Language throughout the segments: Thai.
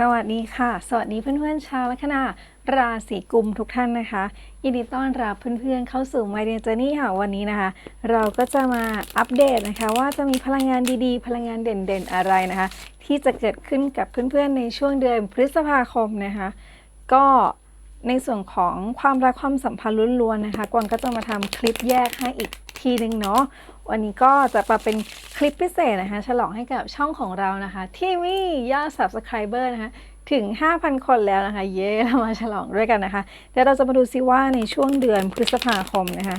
สวัสดีค่ะ สวัสดีเพื่อนๆชาวลัคนาราศีกุมทุกท่านนะคะ ยินดีต้อนรับเพื่อนๆเข้าสู่ My Day Journey ค่ะวันนี้นะคะ เราก็จะมาอัปเดตนะคะ ว่าจะมีพลังงานดีๆ พลังงานเด่นๆอะไรนะคะ ที่จะเกิดขึ้นกับเพื่อนๆในช่วงเดือนพฤษภาคมนะคะ ก็ในส่วนของความรักความสัมพันธ์ล้วนๆนะคะกวางก็จะมาทำคลิปแยกให้อีก ทีนึงเนาะวันนี้ก็จะมาเป็นคลิปพิเศษนะคะ ฉลองให้กับช่องของเรานะคะ ที่มียอด subscriber นะคะถึง 5,000 คนแล้วนะคะ เย้เรามาฉลองด้วยกันนะคะเดี๋ยวเราจะมาดูซิว่าในช่วงเดือนพฤษภาคมนะคะ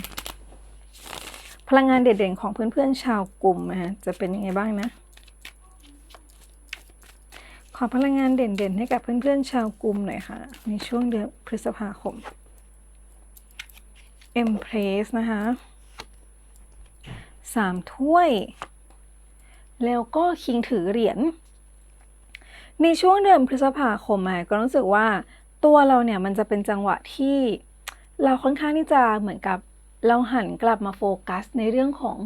พลังงานเด่นๆของเพื่อนๆชาวกลุ่มนะคะจะเป็นยังไงบ้างนะ ขอพลังงานเด่นๆ ให้กับเพื่อนๆชาวกลุ่มหน่อยค่ะ ในช่วงเดือนพฤษภาคม Empress นะคะ สามถ้วย แล้วก็คิงถือเหรียญ ในช่วงเดือนพฤษภาคมอะก็รู้สึกว่าตัวเราเนี่ยมันจะเป็นจังหวะที่เราค่อนข้างที่จะเหมือนกับเราหันกลับมาโฟกัส ในเรื่องของ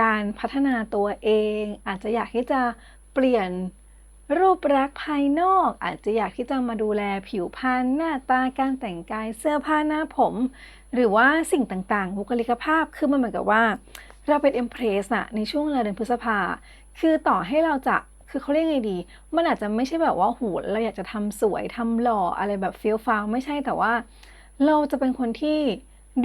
การพัฒนาตัวเอง อาจจะอยากที่จะเปลี่ยนรูปลักษณ์ภายนอก อาจจะอยากที่จะมาดูแลผิวพรรณหน้าตาการแต่งกายเสื้อผ้าหน้าผม หรือว่าสิ่งต่างๆบุคลิกภาพคือมันเหมือนกับว่า เราเป็น Empress อะในช่วงเวลาเดือนพฤษภา คือต่อให้เราจะคือเขาเรียกไงดี มันอาจจะไม่ใช่แบบว่าหูเราอยากจะทำสวยทำหล่ออะไรแบบเฟี้ยวฟ้าวไม่ใช่แต่ว่า เราจะเป็นคนที่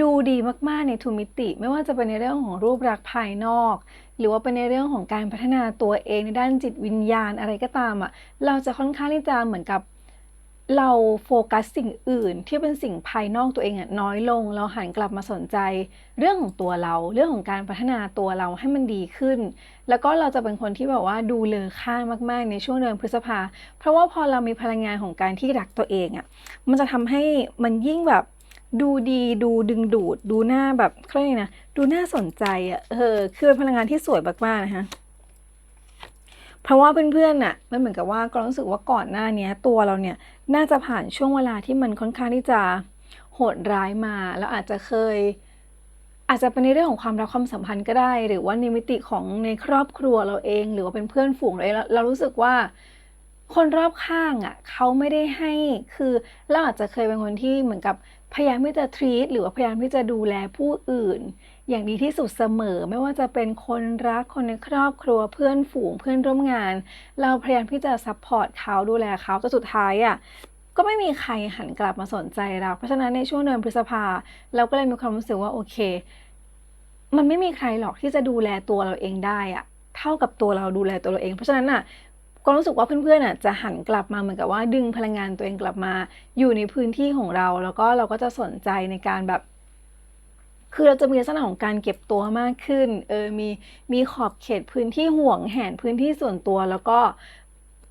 ดูดีมากๆในทุมิติ ไม่ว่าจะเป็นในเรื่องของรูปลักษณ์ภายนอก หรือว่าเป็นในเรื่องของการพัฒนาตัวเองในด้านจิตวิญญาณอะไรก็ตามอะเราจะค่อนข้างที่จะเหมือนกับ เราโฟกัสสิ่งอื่นที่เป็นสิ่งภายนอกตัวเองอะน้อยลง เราหันกลับมาสนใจเรื่องของตัวเรา เรื่องของการพัฒนาตัวเราให้มันดีขึ้น แล้วก็เราจะเป็นคนที่แบบว่าดูเลอค่ามาก ๆ ในช่วงเดือนพฤษภา เพราะว่าพอเรามีพลังงานของการที่รักตัวเองอะมันจะทำให้มันยิ่งแบบดูดีดูดึงดูด ดูหน้าแบบเขาเรียกนะดูหน่าสนใจอะเออคือเป็นพลังงานที่สวยมากๆนะคะ เพราะว่าเพื่อนๆน่ะมันเหมือนกับว่าก็รู้สึกว่าก่อนหน้านี้ตัวเราเนี่ยน่าจะผ่านช่วงเวลาที่มันค่อนข้างที่จะโหดร้ายมา แล้วอาจจะเคย อาจจะเป็นในเรื่องของความรักความสัมพันธ์ก็ได้ หรือว่าในมิติของในครอบครัวเราเอง หรือว่าเป็นเพื่อนฝูงเราเองเราเรารู้สึกว่าคนรอบข้างอะเขาไม่ได้ให้คือเราอาจจะเคยเป็นคนที่เหมือนกับพยายามที่จะ treat หรือว่าพยายามที่จะดูแลผู้อื่น อย่างดีที่สุดเสมอ ไม่ว่าจะเป็นคนรักคนในครอบครัวเพื่อนฝูงเพื่อนร่วมงาน เราพยายามที่จะซัพพอร์ตเขาดูแลเขาแต่สุดท้ายอะก็ไม่มีใครหันกลับมาสนใจเรา เพราะฉะนั้นในช่วงเดือนพฤษภาเราก็เลยมีความรู้สึกว่าโอเค มันไม่มีใครหรอกที่จะดูแลตัวเราเองได้อะเท่ากับตัวเราดูแลตัวเราเอง เพราะฉะนั้นน่ะก็รู้สึกว่าเพื่อนๆน่ะจะหันกลับมาเหมือนกับว่าดึงพลังงานตัวเองกลับมา อยู่ในพื้นที่ของเรา แล้วก็เราก็จะสนใจในการแบบ คือเราจะมีลักษณะของการเก็บตัวมากขึ้น เออ มีมีขอบเขตพื้นที่ห่วงแหนพื้นที่ส่วนตัวแล้วก็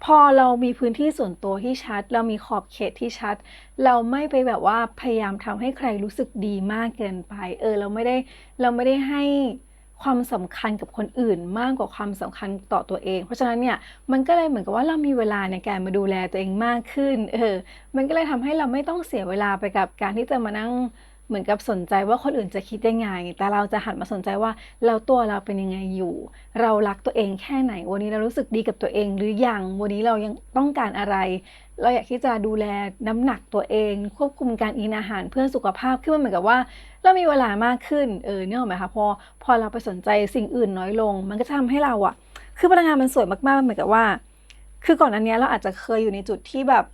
พอเรามีพื้นที่ส่วนตัวที่ชัด เรามีขอบเขตที่ชัด เราไม่ไปแบบว่าพยายามทำให้ใครรู้สึกดีมากเกินไป เออ เราไม่ได้เราไม่ได้ให้ความสำคัญกับคนอื่นมากกว่าความสำคัญต่อตัวเอง เพราะฉะนั้นเนี่ยมันก็เลยเหมือนกับว่าเรามีเวลาในการมาดูแลตัวเองมากขึ้น เออ มันก็เลยทำให้เราไม่ต้องเสียเวลาไปกับการที่จะมานั่ง เหมือนกับสนใจว่าคนอื่นจะคิดยังไง แต่เราจะหันมาสนใจว่าเราตัวเราเป็นยังไงอยู่ เรารักตัวเองแค่ไหน วันนี้เรารู้สึกดีกับตัวเองหรือยัง วันนี้เรายังต้องการอะไร เราอยากที่จะดูแลน้ำหนักตัวเอง ควบคุมการกินอาหารเพื่อสุขภาพขึ้นมาเหมือนกับว่า เรามีเวลามากขึ้น เออเนี่ยหรอไหมคะ พอ พอเราไปสนใจสิ่งอื่นน้อยลง มันก็จะทำให้เราอะคือพลังงานมันสวยมากๆเหมือนกับว่า คือก่อนอันเนี้ยเราอาจจะเคยอยู่ในจุดที่แบบ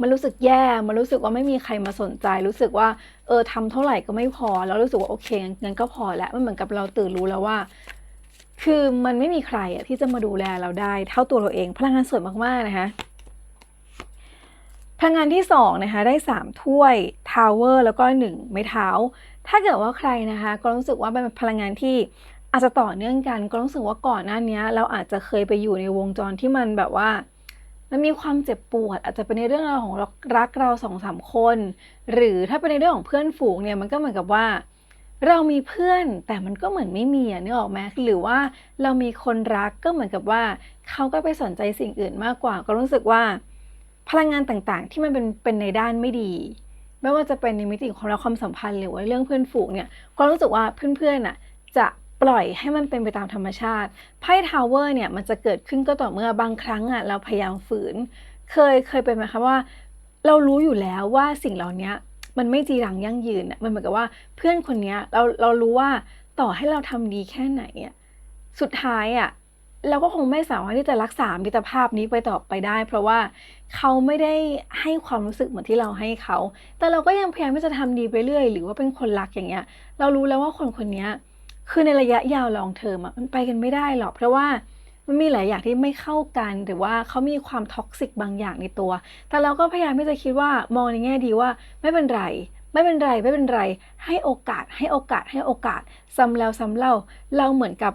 มันรู้สึกแย่ มันรู้สึกว่าไม่มีใครมาสนใจ รู้สึกว่า เออทำเท่าไหร่ก็ไม่พอ แล้วรู้สึกว่าโอเคงั้นก็พอแล้ว มันเหมือนกับเราตื่นรู้แล้วว่า คือมันไม่มีใครอะที่จะมาดูแลเราได้ เท่าตัวเราเอง พลังงานสวยมากๆนะคะพลังงานที่สองนะคะได้สามถ้วยทาวเวอร์แล้วก็หนึ่งไม้เท้า ถ้าเกิดว่าใครนะคะ ก็รู้สึกว่าเป็นพลังงานที่อาจจะต่อเนื่องกัน ก็รู้สึกว่าก่อนหน้านี้เราอาจจะเคยไปอยู่ในวงจรที่มันแบบว่า มันมีความเจ็บปวด อาจจะเป็นในเรื่องราวของรักเราสองสามคน หรือถ้าเป็นในเรื่องของเพื่อนฝูงเนี่ยมันก็เหมือนกับว่า เรามีเพื่อนแต่มันก็เหมือนไม่มีอะนึกออกไหมหรือว่าเรามีคนรักก็เหมือนกับว่า เขาก็ไปสนใจสิ่งอื่นมากกว่า ก็รู้สึกว่า พลังงานต่างๆ ที่มันเป็นเป็นในด้านไม่ดี ไม่ว่าจะเป็นในมิติของเราความสัมพันธ์หรือว่าเรื่องเพื่อนฝูงเนี่ยก็รู้สึกว่าเพื่อนๆน่ะจะ ปล่อยให้มันเป็นไปตามธรรมชาติไพ่ทาวเวอร์เนี่ยมันจะเกิดขึ้นก็ต่อเมื่อบางครั้งอะเราพยายามฝืน เคยเคยเป็นไหมคะว่า เรารู้อยู่แล้วว่าสิ่งเหล่านี้มันไม่จีรังยั่งยืนมันเหมือนกับว่าเพื่อนคนเนี้ยเราเรารู้ว่าต่อให้เราทำดีแค่ไหนอะสุดท้ายอะเราก็คงไม่สามารถที่จะรักษามิตรภาพนี้ไปต่อไปได้ เพราะว่าเขาไม่ได้ให้ความรู้สึกเหมือนที่เราให้เขา แต่เราก็ยังพยายามที่จะทำดีไปเรื่อย หรือว่าเป็นคนรักอย่างเงี้ย เรารู้แล้วว่าคนคนเนี้ย คือในระยะยาวลองเทอมอะมันไปกันไม่ได้หรอก เพราะว่ามันมีหลายอย่างที่ไม่เข้ากันหรือว่าเขามีความท็อกซิกบางอย่างในตัว แต่เราก็พยายามที่จะคิดว่ามองในแง่ดีว่าไม่เป็นไร ไม่เป็นไรไม่เป็นไร ให้โอกาสให้โอกาสให้โอกาสซ้ำแล้วซ้ำเล่าเราเหมือนกับ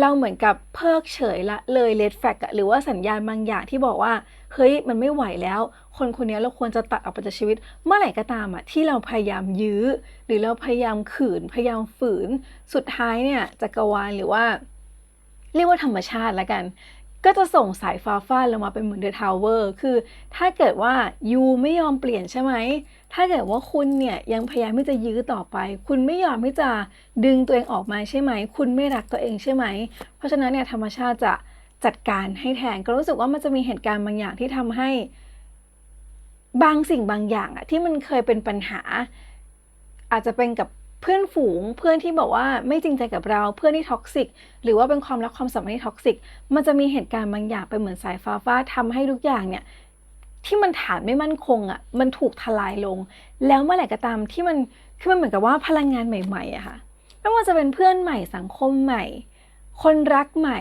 เราเหมือนกับเพิกเฉยละเลยเลดแฟกหรือว่าสัญญาณบางอย่างที่บอกว่า เฮ้ยมันไม่ไหวแล้ว คนคนนี้เราควรจะตัดออกไปจากชีวิต เมื่อไหร่ก็ตามอะที่เราพยายามยื้อ หรือเราพยายามขืน พยายามฝืน สุดท้ายเนี่ยจักรวาลหรือว่า เรียกว่าธรรมชาติละกัน ก็จะส่งสายฟ้าฟาดลงมาเป็นเหมือนเดอะทาวเวอร์คือ ถ้าเกิดว่ายูไม่ยอมเปลี่ยนใช่ไหมถ้าเกิดว่าคุณเนี่ยยังพยายามที่จะยื้อต่อไป คุณไม่ยอมที่จะดึงตัวเองออกมาใช่ไหม คุณไม่รักตัวเองใช่ไหม เพราะฉะนั้นเนี่ยธรรมชาติจะ จัดการให้แทนก็รู้สึกว่ามันจะมีเหตุการณ์บางอย่างที่ทำให้ บางสิ่งบางอย่างอะที่มันเคยเป็นปัญหา อาจจะเป็นกับเพื่อนฝูงเพื่อนที่บอกว่าไม่จริงใจกับเราเพื่อนที่ท็อกซิกหรือว่าเป็นความรักความสัมพันธ์ที่ท็อกซิกมันจะมีเหตุการณ์บางอย่างเป็นเหมือนสายฟ้าฟาดทำให้ทุกอย่างเนี่ยที่มันฐานไม่มั่นคงอะ่ะมันถูกทลายลง แล้วเมื่อไหร่ก็ตามที่มันคือมันเหมือนกับว่าพลังงานใหม่ๆอะค่ะไม่ว่าจะเป็นเพื่อนใหม่สังคมใหม่ คนรักใหม่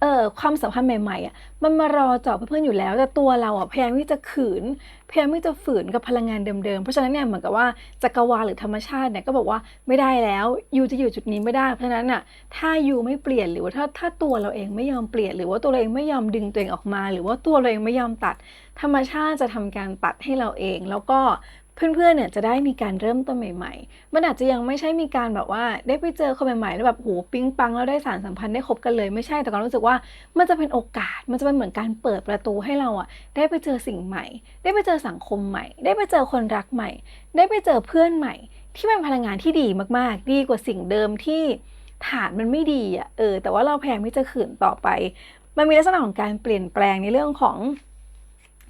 เออความสัมพันธ์ใหม่ๆอะมันมารอเจาะเพื่อนๆอยู่แล้ว แต่ตัวเราอะพยายามที่จะขืนพยายามที่จะฝืนกับพลังงานเดิมๆ เพราะฉะนั้นเนี่ยเหมือนกับว่าจักรวาลหรือธรรมชาติเนี่ยก็บอกว่าไม่ได้แล้วยูจะอยู่จุดนี้ไม่ได้ เพราะฉะนั้นอะถ้ายูไม่เปลี่ยนหรือว่าถ้าถ้าตัวเราเองไม่ยอมเปลี่ยน หรือว่าตัวเราเองไม่ยอมดึงตัวเองออกมา หรือว่าตัวเราเองไม่ยอมตัด ธรรมชาติจะทำการตัดให้เราเอง แล้วก็ เพื่อนๆเนี่ยจะได้มีการเริ่มต้นใหม่ๆ มันอาจจะยังไม่ใช่มีการแบบว่า ได้ไปเจอคนใหม่ๆแล้วแบบโหปิ๊งปังแล้วได้สารสัมพันธ์ได้คบกันเลยไม่ใช่แต่ก็รู้สึกว่ามันจะเป็นโอกาสมันจะเป็นเหมือนการเปิดประตูให้เราอะได้ไปเจอสิ่งใหม่ ได้ไปเจอสังคมใหม่ ได้ไปเจอคนรักใหม่ ได้ไปเจอเพื่อนใหม่ ที่เป็นพลังงานที่ดีมากๆ ดีกว่าสิ่งเดิมที่ฐานมันไม่ดีอะเออแต่ว่าเราพยายามที่จะขืนต่อไป มันมีลักษณะของการเปลี่ยนแปลงในเรื่องของ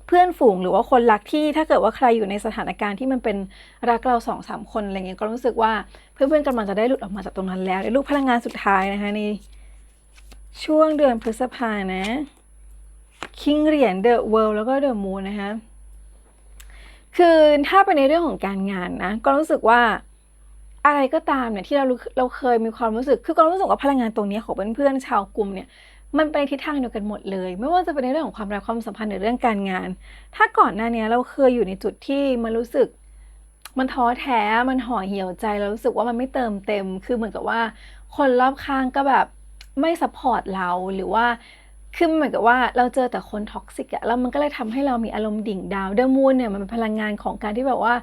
เพื่อนฝูงหรือว่าคนรักที่ถ้าเกิดว่าใครอยู่ในสถานการณ์ที่มันเป็นรักเราสองสามคนอะไรเงี้ยก็รู้สึกว่าเพื่อนๆกำลังจะได้หลุดออกมาจากตรงนั้นแล้วในลูกพลังงานสุดท้ายนะคะในช่วงเดือนพฤษภานะคิงเหรียญเดอะเวิลด์แล้วก็เดอะมูนนะคะคือถ้าเป็นในเรื่องของการงานนะ ก็รู้สึกว่าอะไรก็ตามเนี่ยที่เราเราเคยมีความรู้สึก คือก็รู้สึกว่าพลังงานตรงนี้ของเพื่อนๆชาวกลุ่มเนี่ย มันไปทิศทางเดียวกันหมดเลย ไม่ว่าจะเป็นในเรื่องของความรักความสัมพันธ์หรือเรื่องการงาน ถ้าก่อนหน้านี้เราเคยอยู่ในจุดที่มันรู้สึก มันท้อแท้มันห่อเหี่ยวใจเรารู้สึกว่ามันไม่เติมเต็ม คือเหมือนกับว่าคนรอบข้างก็แบบไม่ซัพพอร์ตเราหรือว่าคือเหมือนกับว่าเราเจอแต่คนท็อกซิกอะแล้วมันก็เลยทำให้เรามีอารมณ์ดิ่งดาวเดมูนเนี่ยมันเป็นพลังงานของการที่แบบว่า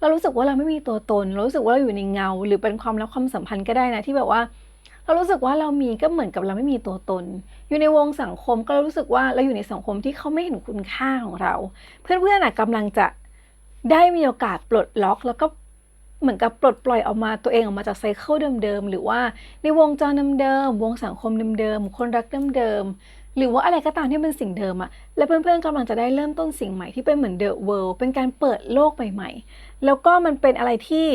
เรารู้สึกว่าเราไม่มีตัวตน เรารู้สึกว่าเราอยู่ในเงา หรือเป็นความรักความสัมพันธ์ก็ได้นะที่แบบว่า เรารู้สึกว่าเรามีก็เหมือนกับเราไม่มีตัวตน อยู่ในวงสังคมก็รู้สึกว่าเราอยู่ในสังคมที่เขาไม่เห็นคุณค่าของเรา เพื่อนๆน่ะกำลังจะได้มีโอกาสปลดล็อก แล้วก็เหมือนกับปลดปล่อยออกมาตัวเองออกมาจากไซเคิลเดิมๆหรือว่าในวงจรเดิมๆวงสังคมเดิมๆคนรักเดิมๆหรือว่าอะไรก็ตามที่เป็นสิ่งเดิมอะและเพื่อนๆกำลังจะได้เริ่มต้นสิ่งใหม่ที่เป็นเหมือนเดอะเวิลด์เป็นการเปิดโลกใหม่ๆแล้วก็มันเป็นอะไรที่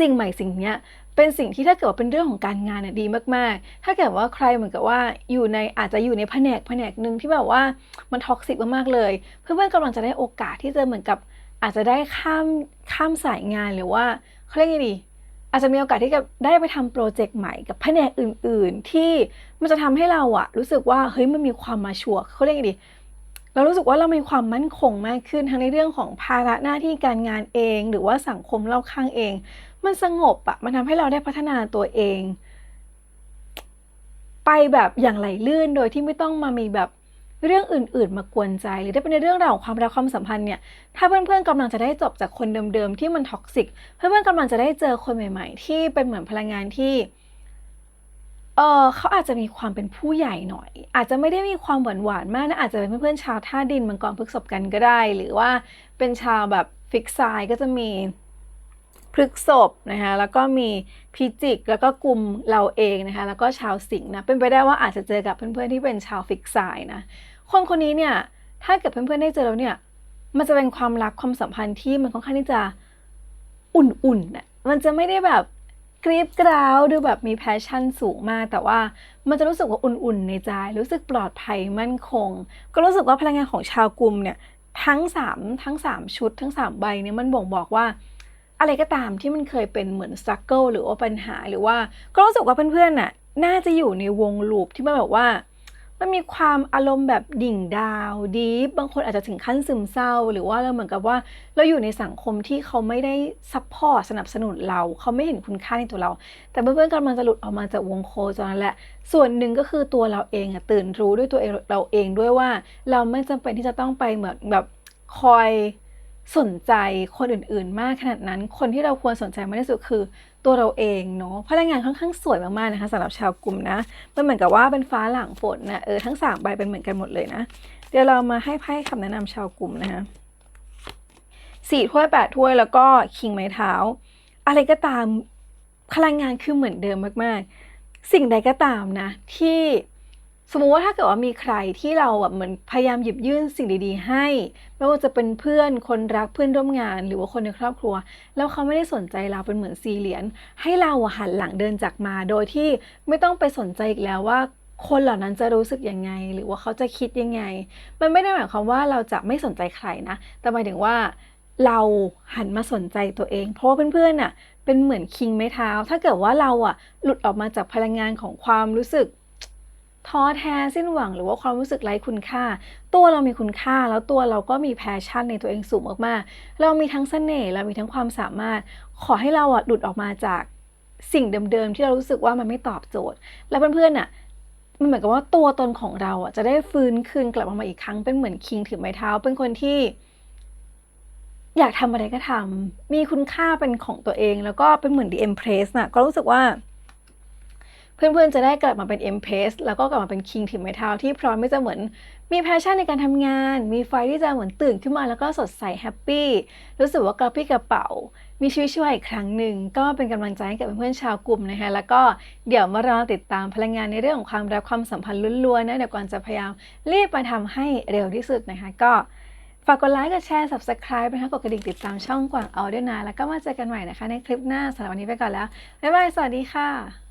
สิ่งใหม่สิ่งเนี้ย เป็นสิ่งที่ถ้าเกิดว่าเป็นเรื่องของการงานเนี่ยดีมากๆ ถ้าเกิดว่าใครเหมือนกับว่าอยู่ในอาจจะอยู่ในแผนกแผนกหนึ่งที่แบบว่ามันท็อกซิกมากๆเลย เพื่อนๆกำลังจะได้โอกาสที่จะเหมือนกับอาจจะได้ข้ามข้ามสายงานหรือว่าเขาเรียกยังไงดีอาจจะมีโอกาสที่จะได้ไปทำโปรเจกต์ใหม่กับแผนกอื่น ๆ ที่มันจะทำให้เราอะรู้สึกว่าเฮ้ยมันมีความมาชัวร์เขาเรียกยังไงดีเรารู้สึกว่าเรามีความมั่นคงมากขึ้นทั้งในเรื่องของภาระหน้าที่การงานเอง หรือว่าสังคมรอบข้างเอง มันสงบอะมันทำให้เราได้พัฒนาตัวเอง ไปแบบอย่างไหลลื่นโดยที่ไม่ต้องมามีแบบเรื่องอื่น ๆ มากวนใจ หรือถ้าเป็นในเรื่องราวของความรักความสัมพันธ์เนี่ย ถ้าเพื่อนๆกำลังจะได้จบจากคนเดิม ๆ ที่มันท็อกซิก เพื่อนๆกำลังจะได้เจอคนใหม่ ๆ ที่เป็นเหมือนพลังงานที่ เออเขาอาจจะมีความเป็นผู้ใหญ่หน่อย อาจจะไม่ได้มีความหวานหวานๆมากนะ อาจจะเป็นเพื่อนๆชาวท่าดินมังกรพฤกษบกันก็ได้ หรือว่าเป็นชาวแบบฟิกไซด์ก็จะมี พฤกษบนะคะแล้วก็มีพิจิก แล้วก็กลุ่มเราเองนะคะแล้วก็ชาวสิงห์นะเป็นไปได้ว่าอาจจะเจอกับเพื่อนๆที่เป็นชาวฟิกไซด์นะคนคนนี้เนี่ยถ้าเกิดเพื่อนๆได้เจอแล้วเนี่ยมันจะเป็นความรักความสัมพันธ์ที่มันค่อนข้างที่จะอุ่นๆน่ะมันจะไม่ได้แบบกรีบกร้าวดูแบบมีแพชชั่นสูงมากแต่ว่ามันจะรู้สึกว่าอุ่นๆในใจ รู้สึกปลอดภัยมั่นคง ก็รู้สึกว่าพลังงานของชาวกลุ่มเนี่ยทั้ง 3 ทั้ง 3 ชุด ทั้ง 3 ใบเนี่ยมันบ่งบอกว่า อะไรก็ตามที่มันเคยเป็นเหมือนส t ั g เกิลหรือว่าปัญหาหรือว่า ก็รู้สึกว่าเพื่อนๆน่ะน่าจะอยู่ในวงลูปที่มันแบบว่า มันมีความอารมณ์แบบดิ่งดาวดีฟบางคนอาจจะถึงขั้นซึมเศร้า หรือว่าเราเหมือนกับว่าเราอยู่ในสังคมที่เขาไม่ได้ซัพพอร์ตสนับสนุนเรา เขาไม่เห็นคุณค่าในตัวเรา แต่เพื่อนๆกำลังจะหลุดออกมาจากวงโคจรนั่นแหละ ส่วนหนึ่งก็คือตัวเราเองอะตื่นรู้ด้วยตัวเองเราเองด้วยว่า เราไม่จำเป็นที่จะต้องไปเหมือนแบบคอย สนใจคนอื่นๆ มากขนาดนั้น คนที่เราควรสนใจมากที่สุดคือตัวเราเองเนาะพลังงานค่อนข้างสวยมากๆนะคะสำหรับชาวกลุ่มนะมันเหมือนกับว่าเป็นฟ้าหลังฝนนะเออทั้งสามใบเป็นเหมือนกันหมดเลยนะ เดี๋ยวเรามาให้ไพ่คำแนะนำชาวกลุ่มนะคะสี่ถ้วยแปดถ้วยแล้วก็คิงไม้เท้า อะไรก็ตามพลังงานคือเหมือนเดิมมากๆ สิ่งใดก็ตามนะที่ สมมุติว่าถ้าเกิดว่ามีใครที่เราแบบเหมือนพยายามหยิบยื่นสิ่งดีๆ ให้ ไม่ว่าจะเป็นเพื่อนคนรักเพื่อนร่วมงาน หรือว่าคนในครอบครัว แล้วเขาไม่ได้สนใจเราเป็นเหมือนซีเหรียญให้เราหันหลังเดินจากมา โดยที่ไม่ต้องไปสนใจอีกแล้วว่าคนเหล่านั้นจะรู้สึกยังไง หรือว่าเขาจะคิดยังไง มันไม่ได้หมายความว่าเราจะไม่สนใจใครนะ แต่หมายถึงว่าเราหันมาสนใจตัวเอง เพราะว่าเพื่อนๆน่ะเป็นเหมือนคิงไม้เท้า ถ้าเกิดว่าเราอะหลุดออกมาจากพลังงานของความรู้สึก ท้อแท้สิ้นหวังหรือว่าความรู้สึกไร้คุณค่า ตัวเรามีคุณค่า แล้วตัวเราก็มีแพชชั่นในตัวเองสูงมากๆ เรามีทั้งเสน่ห์เรามีทั้งความสามารถ ขอให้เราอะหลุดออกมาจากสิ่งเดิมๆที่เรารู้สึกว่ามันไม่ตอบโจทย์ แล้วเพื่อนๆน่ะมันเหมือนกับว่าตัวตนของเราอะจะได้ฟื้นคืนกลับมาอีกครั้งเป็นเหมือนคิงถือไม้เท้า เป็นคนที่ อยากทำอะไรก็ทำมีคุณค่าเป็นของตัวเอง แล้วก็เป็นเหมือน The Empress น่ะก็รู้สึกว่า เพื่อนๆจะได้กลับมาเป็น Empress แล้วก็กลับมาเป็นคิงถือไม้เท้าที่พร้อมที่จะเหมือนมีแพชชั่นในการทำงาน มีไฟที่จะเหมือนตื่นขึ้นมาแล้วก็สดใสแฮปปี้รู้สึกว่ากระปี้กระเป๋า มีชีวิตชีวาอีกครั้งหนึ่ง ก็เป็นกำลังใจให้กับเพื่อนๆชาวกลุ่มนะคะแล้วก็เดี๋ยวมารอติดตามพลังงานในเรื่องของความรักความสัมพันธ์ล้วนๆนะเดี๋ยวก่อนจะพยายามรีบมาทำให้เร็วที่สุดนะคะก็ฝากกดไลค์กดแชร์ subscribe นะคะกดกระดิ่งติดตามช่องกวางเอาด้วยนะแล้วก็มาเจอกันใหม่นะคะ ในคลิปหน้าสำหรับวันนี้ไปก่อนแล้วบ๊ายบายสวัสดีค่ะ